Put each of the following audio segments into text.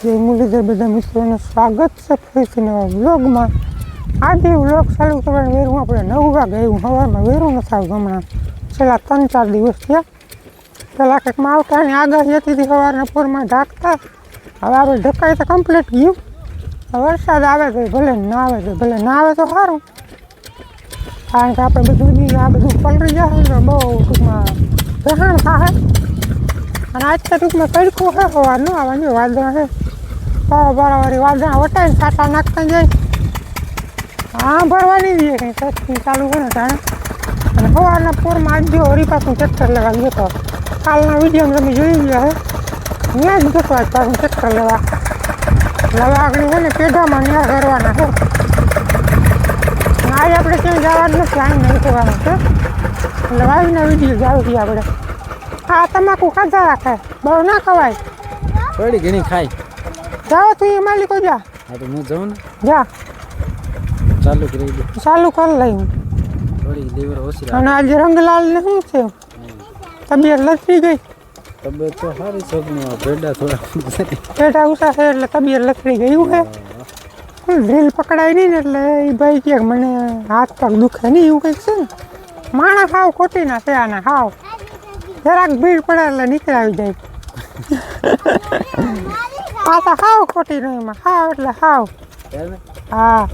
જય મુરલીધર બધા મિત્રોનું સ્વાગત છે ફરીથી નવા વ્લોગમાં. આજે વ્લોગ ચાલુ કરવાનું વેરું આપણે નવ વાગે એવું સવારમાં વેરું નથી આવ્યું હમણાં. છેલ્લા ત્રણ ચાર દિવસ થયા. પહેલાં કંઈક માવઠાની આગાહી હતી તે સવારના પોરમાં ઢાંકતા. હવે આપણે ઢકાઈ તો કમ્પ્લીટ ગયું. વરસાદ આવે તો ભલે ના આવે તો ભલે ના આવે તો સારું. કારણ કે આપણે બધું આ બધું પલરી જાય ને બહુ ટૂંકમાં ગ્રહણ થાય. અને આજ તો ટૂંકમાં તડકો છે હોવાનું આવવાનું, વાદળા છે. પાવા પારાવાળી વાદળા વટાઈને સાટા નાખતા જાય. હા, ભરવાની જ કંઈ સસ્તી ચાલુ કરે જાણે અને સવારના પોરમાં આજ જો હરી પાછું ટ્રેક્ટર લેવા ગયો તો. કાલના વીડિયો તમે જોઈ ગયા હે. ત્યાં જ જતો આજ પાછું ટ્રેક્ટર લેવા. લવા આગળ છે ને પેઢામાં ન્યા કરવાના છે. આજે આપણે ક્યાંય જવાનું નથી આવીને નહીં કરવાનું છે. એટલે વાવીના વીડિયો જાવ છીએ આપણે. હા તમાકુ ખાધા રાખે, બહુ ના ખવાય. થોડી ઘણી ખાય જાઓ તું એ માલિકો જા. હા તો હું જાઉં ને? જા. ચાલુ કરી દે. ચાલુ કરી લઈ હું. થોડી લીવર ઓછી અને આજે રંગલાલ ને શું છે તબિયત લથડી ગઈ? તબિયત તો સારી છોકરી ભેડા થોડા પેટા ઉસા છે એટલે તબિયત લથડી ગઈ એવું છે? ડ્રીલ પકડાય નહીં ને એટલે એ ભાઈ કે મને હાથ પગ દુખે નહીં એવું કંઈક છે ને? માણસ હાવ ખોટી ના છે આના હાવ. જરાક ભીડ પડે એટલે નીકળાવી જાય. પાછા હાવ ખોટી નહીં એમાં હાવ એટલે હાવ. હા.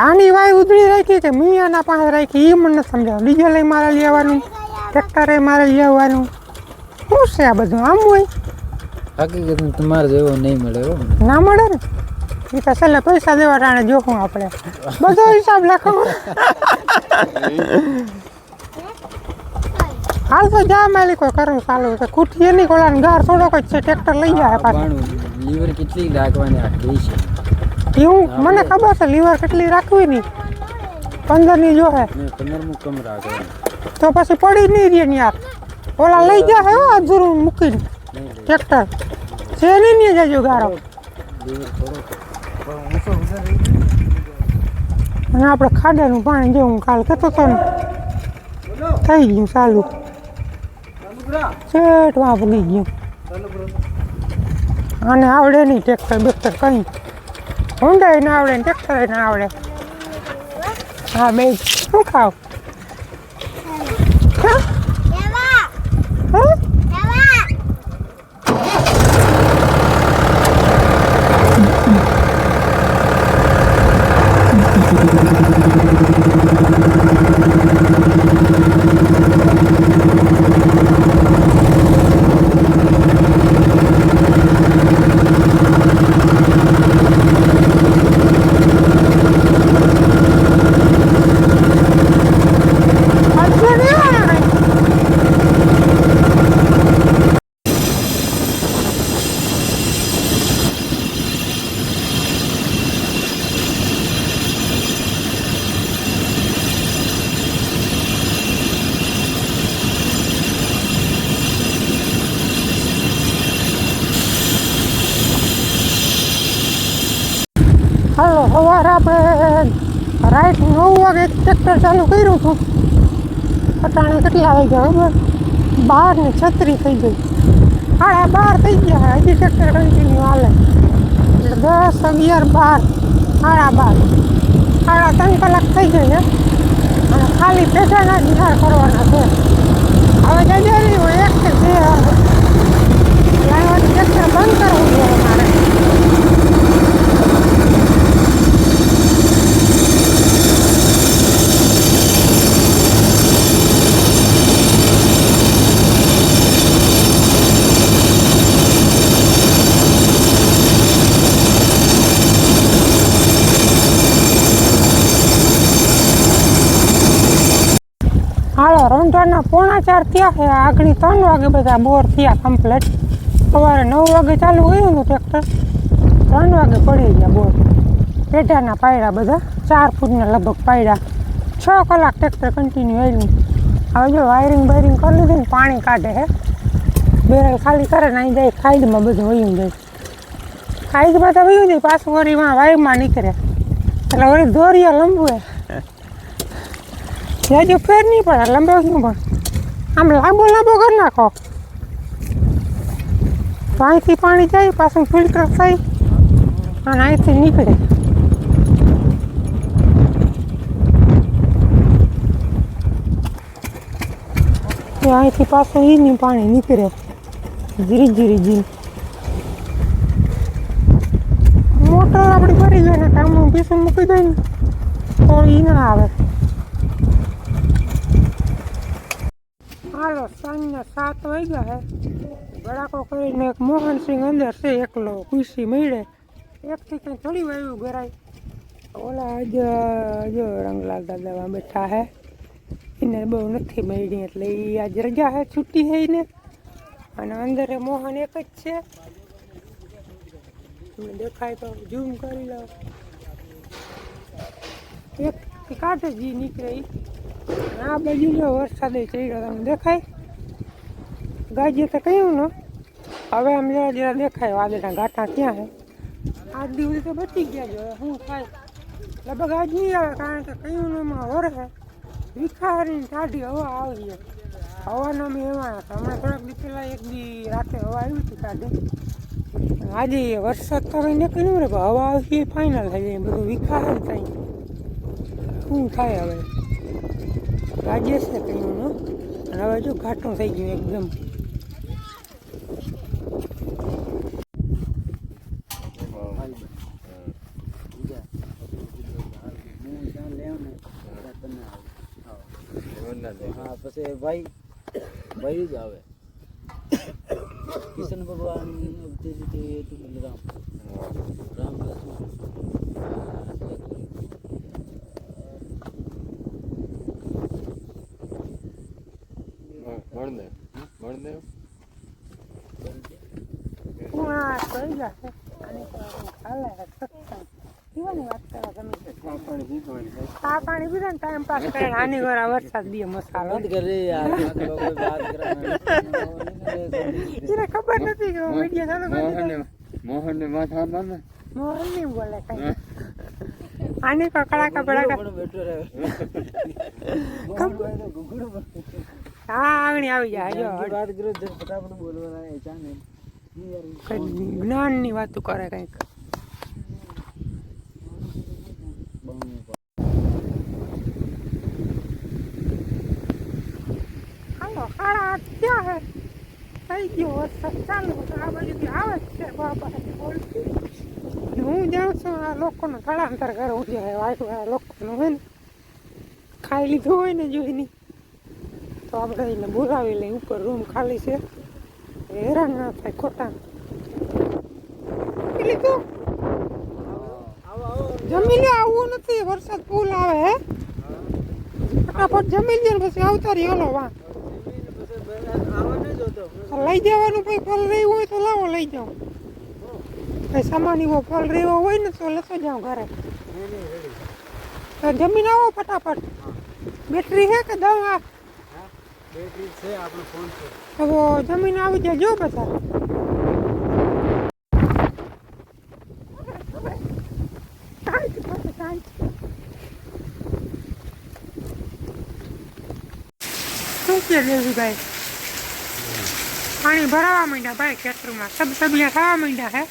આની વાય ઉધળી રાખી કે મિયાના પાસે રાખી એ મને સમજાવ ડીઝલ મારે લેવાનું ટ્રેક્ટરે મારે લેવાનું શું છે આ બધું? આમ હોય? હકીકત તમારે જેવો નહીં મળે ના મળે ને? એ તો છેલ્લે પૈસા દેવા ટાણે જોખું આપણે. બધો હિસાબ લખો. હાલ તો જા માલિકો કરું ચાલુ છે. કુઠી એની કોલાને ગાર થોડોક જ છે ટ્રેક્ટર લઈ જાય પાછું. લીવર કેટલી રાખવાની આટલી છે? એવું? મને ખબર છે લીવર કેટલી રાખવી ની? પંદરની જો હે. પંદર મુ કમ રાખવાનું તો પછી પડી નહીં રહે ને યાર. ઓલા લઈ જાય હો અધૂરું મૂકીને. ટ્રેક્ટર. છે નહીં ને જજો ગારો. અને આપણે ખાડાનું પાણી જેવું કાલ કહેતો તો ને. થઈ ગયું ચાલુ. છેટ વાં પડી ગયું આને આવડે નહીં ટ્રેક્ટર બેક્ટર કંઈ હુંડાઈ ના આવડે ને ટ્રેક્ટર ના આવડે હા બે શું ખાવ હા? હા? હજુ નહીં આવે કંઈ. હાલો સવારે આપણે રાઈટ નવ વાગે ટ્રેક્ટર ચાલુ કર્યું હતું. અટાણે કેટલા આવી ગયા ખબર? બાર ને છત્રી થઈ ગઈ. સાડા બાર થઈ ગયા હજી ટ્રેક્ટર કન્ટિન્યુ હાલે. એટલે દસ અગિયાર બાર. સાડા બાર. સાડા ત્રણ કલાક થઈ ગઈ છે. અને ખાલી પેસાના જ વિચાર કરવાના છે. હવે જજે હોય એક કે બે ટ્રેક્ટર બંધ કરવું જોઈએ મારે હાલો રમઝાનના પોણા ચાર થયા છે. આગળ ત્રણ વાગે બધા બોર થયા કમ્પ્લેટ સવારે નવ વાગે ચાલુ કર્યું હતું ટ્રેક્ટર ત્રણ વાગે પડી ગયા બોર. પેઢાના પાયડા બધા ચાર ફૂટના લગભગ પાયડા છ કલાક ટ્રેક્ટર કન્ટિન્યુ આવ્યું હવે જો વાયરિંગ બાયરિંગ કરી લીધું ને પાણી કાઢે હે બેરલ ખાલી કરે ને અહીં જાય ખાઈડમાં બધું વયું જાય. ખાઈડમાં તો વયું જાય પાછું વળીમાં વાયરમાં નીકળે. એટલે વળી દોરિયા લંબુએ. જાજો ફેર નહીં પડે લંબાવ શું પણ. આમ લાંબો લાંબો કરી નાખો. તો અહીંથી પાણી જાય, પાછું ફિલ્ટર થઈ અને અહીંથી નીકળે. તો અહીંથી પાછું એની પાણી નીકળે. ધીરે ધીરે ધીરે મોટર આપણી ભરી જાય ને કામનું પીસું મૂકી દઈએ તો એ ના આવે. હાલો સાંજના સાત વાગ્યા હે. ગળાકો કરીને એક મોહનસિંહ અંદર છે, એકલો ખુશી મળે. એકથી કંઈ થોડી વાયું ગરાય ઓલા આજે જો રંગલાલ દાદા બેઠા હે. એને બહુ નથી મળી, એટલે એ આજ રજા હે, છૂટી હે ને અને અંદર મોહન એક જ છે. તમને દેખાય તો ઝૂમ કરી લો. એક કાઢે જી નીકળે. આ બાજુ જો વરસાદે ચડ્યો, તમને દેખાય? ગાજે તો કહ્યું ને. હવે આમ જરા જરા દેખાય વાદળના ઘાટા ક્યાં છે આજ દિવસ તો બચી ગયા હવે શું થાય? લગભગ આજ નહીં આવે, કારણ કે કહ્યું એમાં વરસે વિખારીને ટાઢી હવા આવી છે હવાના અમે એવા. હમણાં થોડાક દી પહેલાં એક દી રાતે હવા આવી હતી ટાઢી. આજે વરસાદ તો કંઈ નીકળ્યું ને હવા આવશે ફાઇનલ થઈ જાય, બધું વિખાર થાય. શું થાય હવે? રાજ્ય છે ને? અને હવે જો ઘાટું થઈ ગયું એકદમ. હા પછી ભાઈ ભાઈ જ આવે. કિશન ભગવાન એટલું રામ. રામ મળને મળને હા જશે સત્સંગ ને ટાઈમ પાસ કરે આની વાર વરસાદ એને ખબર નથી કે હું મીડિયા ચાલુ કરી મોહન ને આવી જાય જો વાત કરો ફટાફટ બોલવાના એ ચાને જ્ઞાનની વાતો કરે કંઈક. આઠ થયા હે થઈ ગયો વરસાદ ચાલુ આ બાજુથી આવે જ છે બાપા અને હું જાઉં છું આ લોકોનું સ્થળાંતર કરવું છે વાયુ આ લોકોનું હોય ને ખાઈ લીધું હોય ને જોઈને તો આપણે એને બોલાવી લઈએ ઉપર રૂમ ખાલી છે. હેરાન ના થાય ખોટા. લીધું. જમી લે આવું નથી વરસાદ ફૂલ આવે હે? ફટાફટ જમી લે પછી આવતા રહી હલો વાં લઈ જવાનું ભાઈ, ફળ રહ્યું હોય તો લાવો, લઈ જાઓ. કઈ સામાન એવો ફળ રહ્યો હોય ને તો લેતો જાઓ ઘરે. જમીન આવો ફટાફટ. બેટરી છે કે દવા? બેટરી છે આપણો ફોન છે હવે જમીન આવી જાય, જો બધા શું કે દેવીભાઈ પાણી ભરાવા માંડ્યા ભાઈ ખેતરમાં. સબ સબિયા થવા માંડ્યા હે.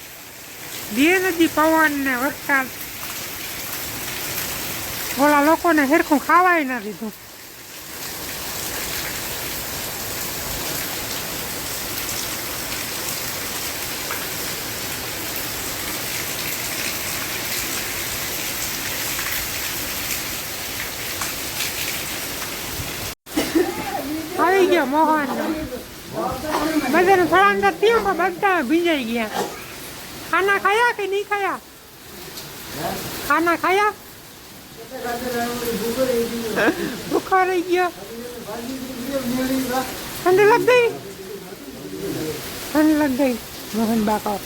બે નદી પવન ને વરસાદ ઓલા લોકોને હેરખું ખાવાય ના દીધું. આવી ગયા મોહન. બધાને સ્થળાંતર થયું પણ બધા ભીંજાઈ ગયા ખાના ખાયા કે નહીં ખાયા ખાના ખાયા ભૂખા રહી ગયો ઠંડ લગ ગઈ ઠંડ લગ ગઈ મોહન બાકા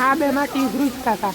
આ બે માંથી ધ્રુજતા હતા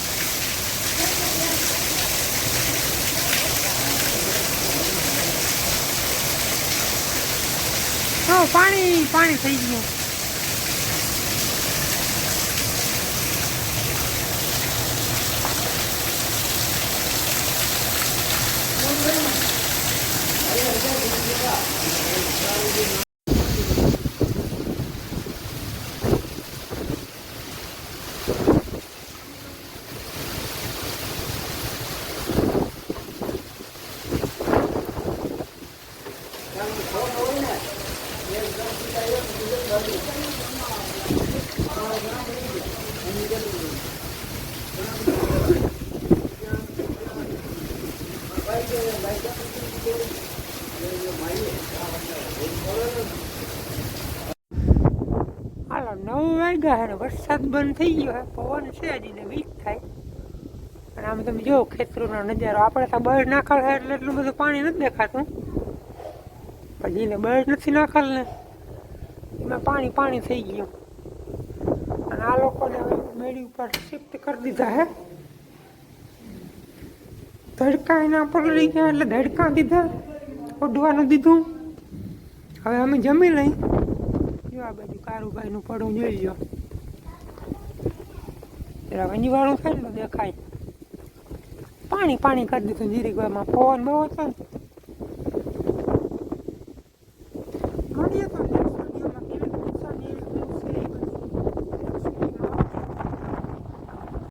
પાણી પાણી થઈ ગયું હાલો નવ વાગ્યા હે વરસાદ બંધ થઈ ગયો હે, પવન છે હજી ને વીક થાય. અને આમ તમે જો ખેતરોનો નજારો. આપણે તો બળ નાખલ હે એટલે એટલું બધું પાણી નથી દેખાતું. પછી ને બળ નથી નાખાલ ને, એમાં પાણી પાણી થઈ ગયું. અને આ લોકોને મેળી ઉપર શિફ્ટ કરી દીધા હે. ધડકા એના પર લઈ ગયા એટલે ધડકા દીધા ઓઢવાનું દીધું. હવે અમે જમી લઈ. જો આ બાજુ કારુભાઈનું પડું જોઈ લો જરા થાય ને દેખાય. પાણી પાણી કરી દીધું જીરીકવામાં. પવન બહુ હતો ને.